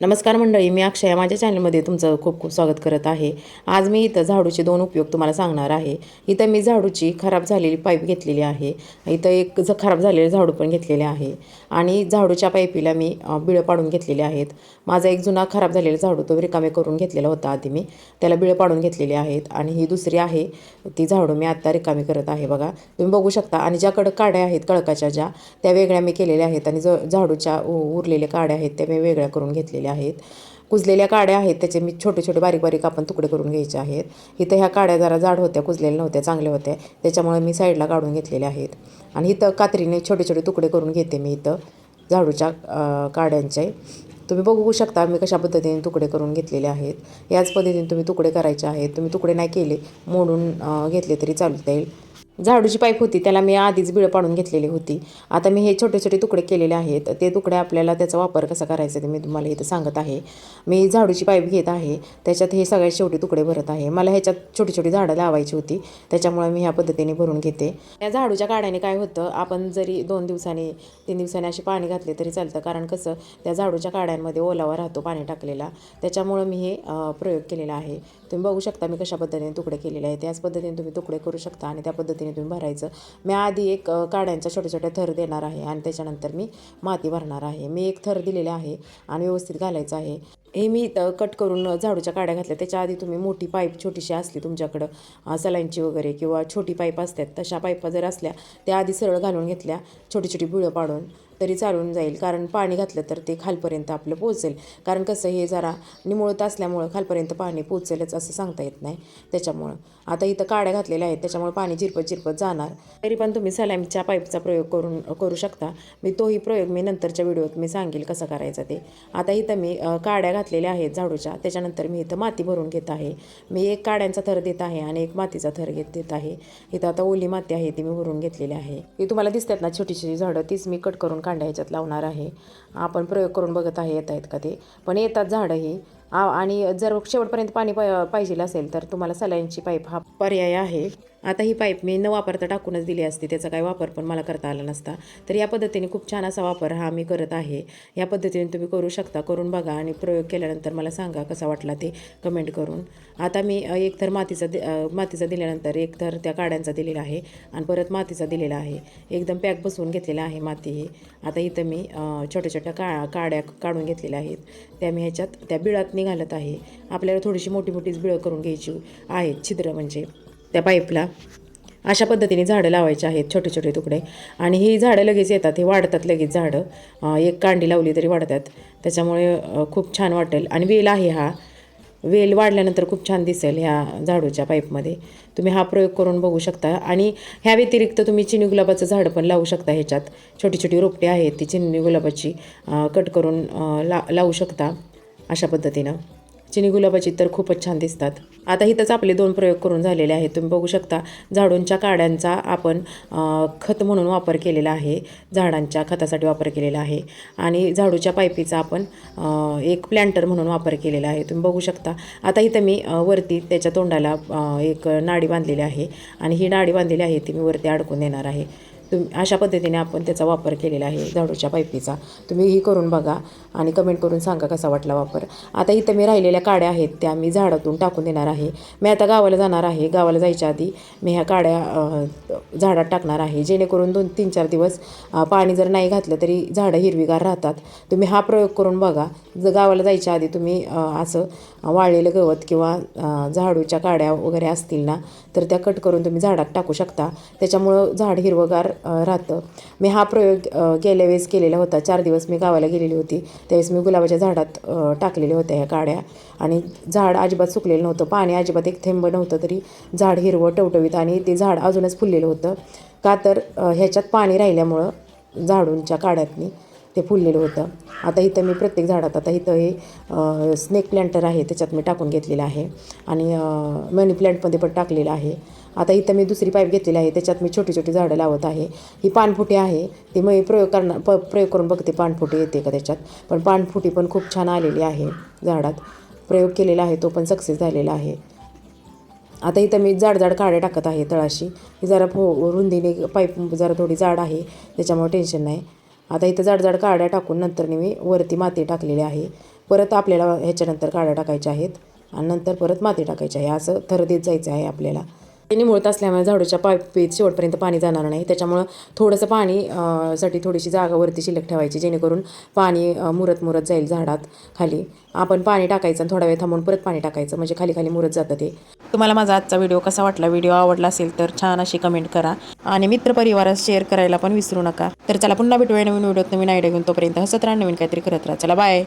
नमस्कार मंडळी मी अक्षया. माझ्या चॅनलमध्ये तुमचं खूप खूप स्वागत करत आहे. आज मी इथं झाडूचे दोन उपयोग तुम्हाला सांगणार आहे. इथं मी झाडूची खराब झालेली पाईप घेतलेली आहे. इथं एक ज खराब झालेले झाडू पण घेतलेले आहे. आणि झाडूच्या पाईपीला मी बिळं पाडून घेतलेले आहेत. माझा एक जुना खराब झालेला झाडू तो रिकामे करून घेतलेला होता आधी मी. त्याला बिळं पाडून घेतलेले आहेत. आणि ही दुसरी आहे. ती झाडू मी आत्ता रिकामी करत आहे बघा. तुम्ही बघू शकता. आणि ज्या कडक काड्या आहेत कळकाच्या ज्या त्या वेगळ्या मी केलेल्या आहेत. आणि ज झाडूच्या उ- उरलेल्या काड्या आहेत त्या मी वेगळ्या करून घेतलेल्या आहेत. कुजलेल्या काड्या आहेत त्याचे मी छोटे छोटे बारीक बारीक आपण तुकडे करून घ्यायचे आहेत. इथं ह्या काड्या जरा जाड होत्या कुजलेल्या नव्हत्या चांगल्या होत्या. त्याच्यामुळे मी साईडला काढून घेतलेल्या आहेत. आणि इथं कात्रीने छोटे छोटे तुकडे करून घेते मी इथं झाडूच्या काड्यांचे. तुम्ही बघू शकता मी कशा पद्धतीने तुकडे करून घेतलेले आहेत. याच पद्धतीने तुम्ही तुकडे करायचे आहेत. तुम्ही तुकडे नाही केले मोडून घेतले तरी चालता येईल झाडूची पाईप होती त्याला मी आधीच बिळं पाडून घेतलेली होती. आता मी हे छोटे छोटे तुकडे केलेले आहेत. ते तुकडे आपल्याला त्याचा वापर कसा करायचा ते मी तुम्हाला इथं सांगत आहे. मी झाडूची पाईप घेत आहे. त्याच्यात हे सगळ्यात शेवटी तुकडे भरत आहे. मला ह्याच्यात छोटी छोटी झाडं लावायची होती. त्याच्यामुळे मी ह्या पद्धतीने भरून घेते. या झाडूच्या काड्याने काय होतं आपण जरी दोन दिवसांनी तीन दिवसांनी असे पाणी घातले तरी चालतं. कारण कसं त्या झाडूच्या काड्यांमध्ये ओलावा राहतो पाणी टाकलेला. त्याच्यामुळं मी हे प्रयोग केलेला आहे. तुम्ही बघू शकता मी कशा पद्धतीने तुकडे केलेले आहेत त्याच पद्धतीने तुम्ही तुकडे करू शकता आणि त्या पद्धतीने तुम्ही भरायचं. मी आधी एक काड्यांच्या छोट्या छोटे थर देणार आहे आणि त्याच्यानंतर मी माती भरणार आहे. मी एक थर दिलेले आहे आणि व्यवस्थित घालायचं आहे. हे मी इथं कट करून झाडूच्या काड्या घातल्या. त्याच्या आधी तुम्ही मोठी पाईप छोटीशी असली तुमच्याकडं सलाईनची वगैरे किंवा छोटी पाईप असतात तशा पाईपा जर असल्या त्या आधी सरळ घालून घेतल्या छोटी छोटी बिळं पाडून तरी चालून जाईल. कारण पाणी घातलं तर ते खालपर्यंत आपलं पोचेल कारण कसं हे जरा निमुळत असल्यामुळं खालपर्यंत पाणी पोचेलच असं सांगता येत नाही त्याच्यामुळं. आता इथं काड्या घातलेल्या आहेत त्याच्यामुळे पाणी झिरपत झिरपत जाणार. तरी पण तुम्ही सलामीच्या पाईपचा प्रयोग करून करू शकता. मी तोही प्रयोग मी नंतरच्या व्हिडिओत मी सांगेल कसा करायचा ते. आता इथं मी काड्या काड्या घातलेल्या आहेत झाडूच्या. त्याच्यानंतर मी इथं माती भरून घेत आहे. मी एक काड्यांचा थर देत आहे आणि एक मातीचा थर घेत देत आहे. इथं आता ओली माती आहे ती मी भरून घेतलेली आहे. ही तुम्हाला दिसतात ना छोटी छोटी झाडं तीच मी कट करून कांड्या ह्याच्यात लावणार आहे. आपण प्रयोग करून बघत आहे येत आहेत का ते. पण येतात झाडं ही. आ- आणि जर शेवटपर्यंत पाणी पाहिजे असेल तर तुम्हाला सलाईनची पाईप हा पर्याय आहे. आता ही पाईप मी न वापरता टाकूनच दिली असते. त्याचा काही वापर पण मला करता आला नसता. तर या पद्धतीने खूप छान असा वापर हा मी करत आहे. या पद्धतीने तुम्ही करू शकता. करून बघा आणि प्रयोग केल्यानंतर मला सांगा कसा वाटला ते कमेंट करून. आता मी एक थर मातीचा दि मातीचा दिल्यानंतर एक थर त्या काड्यांचा दिलेला आहे आणि परत मातीचा दिलेला आहे. एकदम पॅक बसवून घेतलेला आहे माती ही. आता इथं मी छोट्या छोट्या का काड्या काढून घेतलेल्या आहेत. त्या मी ह्याच्यात त्या बिळात निघालत आहे. आपल्याला थोडीशी मोठी मोठीच बिळं करून घ्यायची आहेत. छिद्र म्हणजे. त्या पाईपला अशा पद्धतीने झाडं लावायची आहेत छोटे छोटे तुकडे. आणि ही झाडं लगेच येतात हे वाढतात लगेच झाडं. एक कांडी लावली तरी वाढतात. त्याच्यामुळे खूप छान वाटेल. आणि वेल आहे हा. वेल वाढल्यानंतर खूप छान दिसेल ह्या झाडूच्या पाईपमध्ये. तुम्ही हा प्रयोग करून बघू शकता. आणि ह्या व्यतिरिक्त तुम्ही चिनी गुलाबाचं झाड पण लावू शकता ह्याच्यात. छोटी छोटी रोपटे आहेत ती चिनी गुलाबाची कट करून ला लावू शकता अशा पद्धतीनं. चिनी गुलाबाची तर खूपच छान दिसतात. आता इथंच आपले दोन प्रयोग करून झालेले आहेत. तुम्ही बघू शकता झाडूंच्या काड्यांचा आपण खत म्हणून वापर केलेला आहे. झाडांच्या खतासाठी वापर केलेला आहे. आणि झाडूच्या पाईपीचा आपण एक प्लॅन्टर म्हणून वापर केलेला आहे. तुम्ही बघू शकता. आता इथं मी वरती त्याच्या तोंडाला एक नाडी बांधलेली आहे. आणि ही नाडी बांधलेली आहे ती मी वरती अडकून देणार आहे. तुम्ही अशा पद्धतीने आपण त्याचा वापर केलेला आहे झाडूच्या पाईपीचा तुम्हीही करून बघा आणि कमेंट करून सांगा कसा वाटला वापर. आता इथं मी राहिलेल्या काड्या आहेत त्या मी झाडातून टाकून देणार आहे. मी आता गावाला जाणार आहे. गावाला जायच्या आधी मी ह्या काड्या झाडात टाकणार आहे. जेणेकरून दोन तीन चार दिवस पाणी जर नाही घातलं तरी झाडं हिरवीगार राहतात. तुम्ही हा प्रयोग करून बघा. जर गावाला जायच्या आधी तुम्ही असं वाळलेलं गवत किंवा झाडूच्या काड्या वगैरे असतील ना तर त्या कट करून तुम्ही झाडात टाकू शकता. त्याच्यामुळं झाड हिरवगार राहतं. मी हा प्रयोग गेल्या वेळेस केलेला होता. चार दिवस मी गावाला गेलेली होती. त्यावेळेस मी गुलाबाच्या झाडात टाकलेल्या होत्या ह्या काड्या. आणि झाड अजिबात सुकलेलं नव्हतं. पाणी अजिबात एक थेंब नव्हतं तरी झाड हिरवं टवटवीत आणि ते झाड अजूनच फुललेलं होतं. का तर ह्याच्यात पाणी राहिल्यामुळं झाडूंच्या काड्यातनी ते फुललेलं होतं. आता इथं मी प्रत्येक झाडात आता इथं हे स्नेक प्लॅन्टर आहे त्याच्यात मी टाकून घेतलेलं आहे. आणि मनी प्लॅन्टमध्ये पण टाकलेलं आहे. आता इथं मी दुसरी पाईप घेतलेली आहे त्याच्यात मी छोटी छोटी झाडं लावत आहे. ही पानफुटी आहे ती मी प्रयोग करणार प प्रयोग करून बघते पानफुटी येते का त्याच्यात. पण पानफुटी पण खूप छान आलेली आहे झाडात. प्रयोग केलेला आहे तो पण सक्सेस झालेला आहे. आता इथं मी जाड जाड काड्या टाकत आहे तळाशी. ही जरा फो रुंदीने पाईप जरा थोडी जाड आहे त्याच्यामुळे टेन्शन नाही. आता इथं जाडजाड काड्या टाकून नंतर मी वरती माती टाकलेली आहे. परत आपल्याला ह्याच्यानंतर काड्या टाकायच्या आहेत आणि नंतर परत माती टाकायची आहे. असं थर देत जायचं आहे आपल्याला. ते निमुळत असल्यामुळे झाडूच्या पाईपीत शेवटपर्यंत पाणी जाणार नाही. त्याच्यामुळं थोडंसं पाणी साठी थोडीशी जागा वरती शिल्लक ठेवायची जेणेकरून पाणी मुरत मुरत जाईल झाडात खाली. आपण पाणी टाकायचं आणि थोडा वेळ थांबून परत पाणी टाकायचं म्हणजे खाली खाली मुरत जातं ते. तुम्हाला माझा आजचा व्हिडिओ कसा वाटला व्हिडिओ आवडला असेल तर छान अशी कमेंट करा. आणि मित्रपरिवारात शेअर करायला पण विसरू नका. तर चला पुन्हा भेटूया नवीन व्हिडिओत नवीन आयडिया घेऊन तोपर्यंत हसत राहा नवीन काहीतरी करत राहा. चला बाय